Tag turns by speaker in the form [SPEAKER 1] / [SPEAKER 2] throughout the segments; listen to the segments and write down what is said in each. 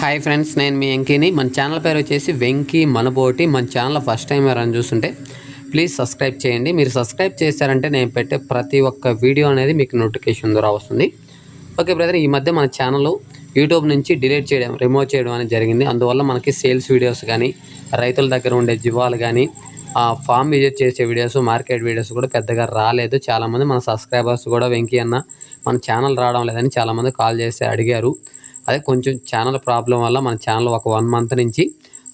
[SPEAKER 1] Hi friends నేను మీ వెంకీని. మన channel పేరు వచ్చేసి వెంకీ మనబోటి. మన ఛానల్ ఫస్ట్ టైం ఎవరైనా చూస్తుంటే ప్లీజ్ సబ్స్క్రైబ్ చేయండి. మీరు సబ్స్క్రైబ్ చేశారంటే నేను పెట్టే ప్రతి ఒక్క వీడియో అనేది మీకు నోటిఫికేషన్ ద్వారా వస్తుంది. ఓకే బ్రదర్ ఈ మధ్య మన ఛానల్ యూట్యూబ్ నుంచి డిలీట్ చేయడం రిమూవ్ చేయడం అనేది జరిగింది. అందువల్ల మనకి సేల్స్ వీడియోస్ కానీ రైతుల దగ్గర ఉండే జీవాలు కానీ ఫామ్ విజిట్ చేసే వీడియోస్ మార్కెట్ వీడియోస్ కూడా పెద్దగా రాలేదు. చాలామంది మన సబ్స్క్రైబర్స్ కూడా వెంకీ అన్న మన ఛానల్ రావడం లేదని చాలామంది కాల్ చేసి అడిగారు. అదే కొంచెం ఛానల్ ప్రాబ్లం వల్ల మన ఛానల్ ఒక వన్ మంత్ నుంచి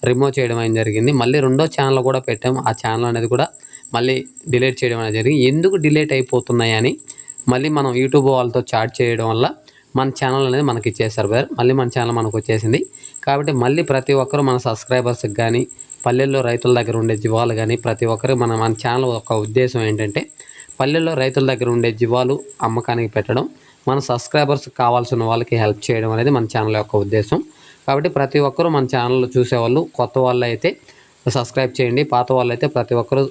[SPEAKER 1] రిమూవ్ చేయడం అనేది జరిగింది. మళ్ళీ రెండో ఛానల్ కూడా పెట్టాము ఆ ఛానల్ అనేది కూడా మళ్ళీ డిలీట్ చేయడం అనేది జరిగింది. ఎందుకు డిలీట్ అయిపోతున్నాయని మళ్ళీ మనం యూట్యూబ్ వాళ్ళతో చాట్ చేయడం వల్ల మన ఛానల్ అనేది మనకి ఇచ్చేస్తారు బ్రదర్ మళ్ళీ మన ఛానల్ మనకు వచ్చేసింది. కాబట్టి మళ్ళీ ప్రతి ఒక్కరు మన సబ్స్క్రైబర్స్కి కానీ పల్లెల్లో రైతుల దగ్గర ఉండే జీవాలు కానీ ప్రతి ఒక్కరు మన మన ఛానల్ ఒక ఉద్దేశం ఏంటంటే పల్లెల్లో రైతుల దగ్గర ఉండే జీవాలు అమ్మకానికి పెట్టడం మన సబ్స్క్రైబర్స్ కావాల్సిన వాళ్ళకి హెల్ప్ చేయడం అనేది మన ఛానల్ యొక్క ఉద్దేశం. కాబట్టి ప్రతి ఒక్కరూ మన ఛానల్ చూసేవాళ్ళు కొత్త వాళ్ళు అయితే సబ్స్క్రైబ్ చేయండి పాత వాళ్ళు అయితే ప్రతి ఒక్కరూ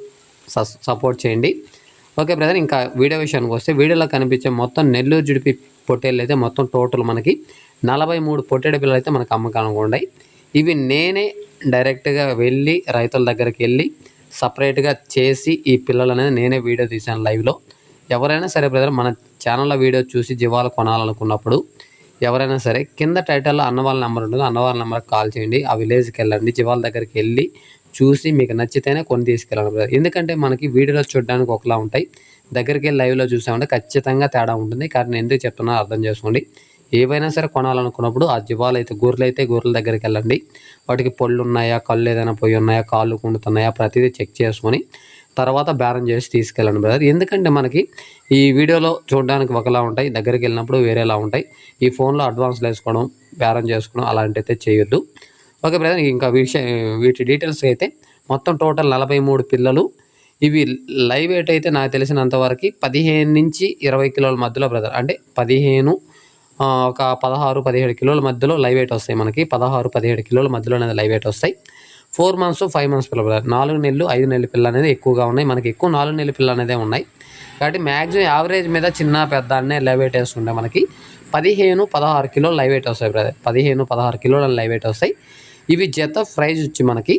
[SPEAKER 1] సస్ సపోర్ట్ చేయండి. ఓకే బ్రదర్ ఇంకా వీడియో విషయానికి వస్తే వీడియోలో కనిపించే మొత్తం నెల్లూరు జుడిపి పొట్టేళ్ళు అయితే మొత్తం టోటల్ మనకి నలభై మూడు పొట్టేడు పిల్లలు అయితే మనకు అమ్మకానికి ఉన్నాయి. ఇవి నేనే డైరెక్ట్గా వెళ్ళి రైతుల దగ్గరికి వెళ్ళి సపరేట్గా చేసి ఈ పిల్లలు అనేది నేనే వీడియో తీశాను లైవ్లో. ఎవరైనా సరే బ్రదర్ మన ఛానల్లో వీడియో చూసి జీవాలు కొనాలనుకున్నప్పుడు ఎవరైనా సరే కింద టైటిల్లో అన్నవాళ్ళ నెంబర్ ఉంటుంది. అన్నవాళ్ళ నెంబర్కి కాల్ చేయండి. ఆ విలేజ్కి వెళ్ళండి. జీవాల దగ్గరికి వెళ్ళి చూసి మీకు నచ్చితేనే కొని తీసుకెళ్ళండి బ్రదర్. ఎందుకంటే మనకి వీడియోలో చూడడానికి ఒకలా ఉంటాయి. దగ్గరికి వెళ్ళి లైవ్లో చూసామంటే ఖచ్చితంగా తేడా ఉంటుంది. కానీ నేను ఎందుకు చెప్తున్నా అర్థం చేసుకోండి. ఏవైనా సరే కొనాలనుకున్నప్పుడు ఆ జీవాలు అయితే గొర్రెలు అయితే గొర్రెల దగ్గరికి వెళ్ళండి. వాటికి పళ్ళు ఉన్నాయా కళ్ళు ఏదైనా పోయి ఉన్నాయా కాళ్ళు కుండుతున్నాయా ప్రతిదీ చెక్ చేసుకొని తర్వాత బేరం చేసి తీసుకెళ్ళండి బ్రదర్. ఎందుకంటే మనకి ఈ వీడియోలో చూడడానికి ఒకలా ఉంటాయి దగ్గరికి వెళ్ళినప్పుడు వేరేలా ఉంటాయి. ఈ ఫోన్లో అడ్వాన్స్లు వేసుకోవడం బేరం చేసుకోవడం అలాంటి అయితే చేయొద్దు. ఓకే బ్రదర్ ఇంకా విషయం వీటి డీటెయిల్స్ అయితే మొత్తం టోటల్ నలభై మూడు పిల్లలు. ఇవి లైవ్ వెయిట్ అయితే నాకు తెలిసినంతవరకు పదిహేను నుంచి ఇరవై కిలోల మధ్యలో బ్రదర్. అంటే పదిహేను ఒక పదహారు పదిహేడు కిలోల మధ్యలో లైవ్ వెయిట్ వస్తాయి మనకి. పదహారు పదిహేడు కిలోల మధ్యలో అనేది లైవ్ వెయిట్ వస్తాయి. ఫోర్ మంత్స్ ఫైవ్ మంత్స్ పిల్ల బ్రదర్ నాలుగు నెలలు ఐదు నెలల పిల్ల అనేది ఎక్కువగా ఉన్నాయి. మనకి ఎక్కువ నాలుగు నెలల పిల్ల అనేది ఉన్నాయి. కాబట్టి మ్యాక్సిమం యావరేజ్ మీద చిన్న పెద్ద అనే లైవ్ వెయిట్ వేస్తుండే మనకి. పదిహేను పదహారు కిలోలు లైవ్ వెయిట్ వస్తాయి బ్రదర్. పదిహేను పదహారు కిలోల లైవ్ వెయిట్ వస్తాయి. ఇవి జత ప్రైజ్ వచ్చి మనకి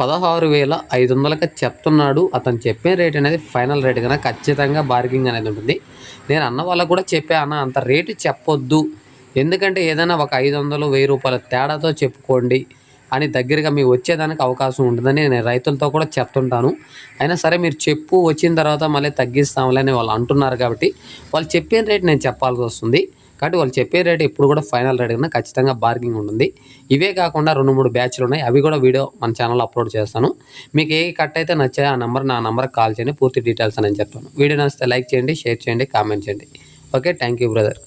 [SPEAKER 1] పదహారు వేల ఐదు వందలకి చెప్తున్నాడు. అతను చెప్పే రేట్ అనేది ఫైనల్ రేట్ కన్నా ఖచ్చితంగా బార్గింగ్ అనేది ఉంటుంది. నేను అన్న వాళ్ళకు కూడా చెప్పా అన్న అంత రేటు చెప్పొద్దు. ఎందుకంటే ఏదైనా ఒక ఐదు వందలు వెయ్యి రూపాయల తేడాతో చెప్పుకోండి. అని దగ్గరగా మీకు వచ్చేదానికి అవకాశం ఉంటుందని నేను రైతులతో కూడా చెప్తుంటాను. అయినా సరే మీరు చెప్పు వచ్చిన తర్వాత మళ్ళీ తగ్గిస్తాంలే అని వాళ్ళు అంటున్నారు కాబట్టి వాళ్ళు చెప్పిన రేట్ నేను చెప్పాల్సి వస్తుంది. కాబట్టి వాళ్ళు చెప్పే రేట్ ఇప్పుడు కూడా ఫైనల్ రేట్ కన్నా ఖచ్చితంగా బార్గింగ్ ఉంటుంది. ఇవే కాకుండా రెండు మూడు బ్యాచ్లు ఉన్నాయి. అవి కూడా వీడియో మన ఛానల్లో అప్లోడ్ చేస్తాను. మీకు ఏ కట్ అయితే నచ్చాయో ఆ నెంబర్ నా నెంబర్కి కాల్ చేయండి. పూర్తి డీటెయిల్స్ అని చెప్తాను. వీడియో నచ్చితే లైక్ చేయండి షేర్ చేయండి కామెంట్ చేయండి. Okay thank you brother